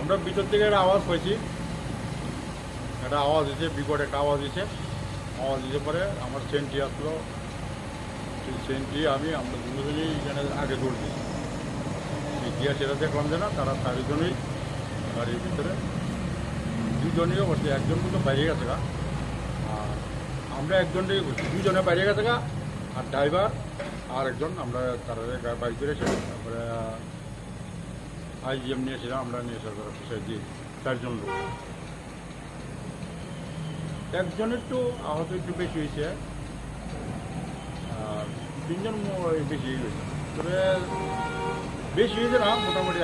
আমরা ভিতর থেকে একটা আওয়াজ পাইছি। একটা আওয়াজ দিয়েছে বিকট একটা আওয়াজ দিয়েছে আওয়াজ দিতে পরে আমার সেন্টি আসলো। সেই সেন্টি আমি, আমরা দুজনেই এখানে আগে দৌড় দিই সেই গিয়া সেটা দেখলাম যে না, তারা চারিজনই গাড়ির ভিতরে। দুজনেই বসে, একজন কিন্তু বাইরে গেছে গা। আর আমরা একজনই বসছি। দুজনে বাইরে গেছে গা, আর ড্রাইভার আর একজন, আমরা তারা বাইক করে তারপরে আইজিএম নিয়েছিলাম আমরা নিয়ে সরকার অফিসে দিয়ে চারজন লোক। একজন একটু আহত, একটু বেশি হয়েছে, আর তিনজন বেশি হয়েছে। তবে বেশি হয়েছে না, মোটামুটি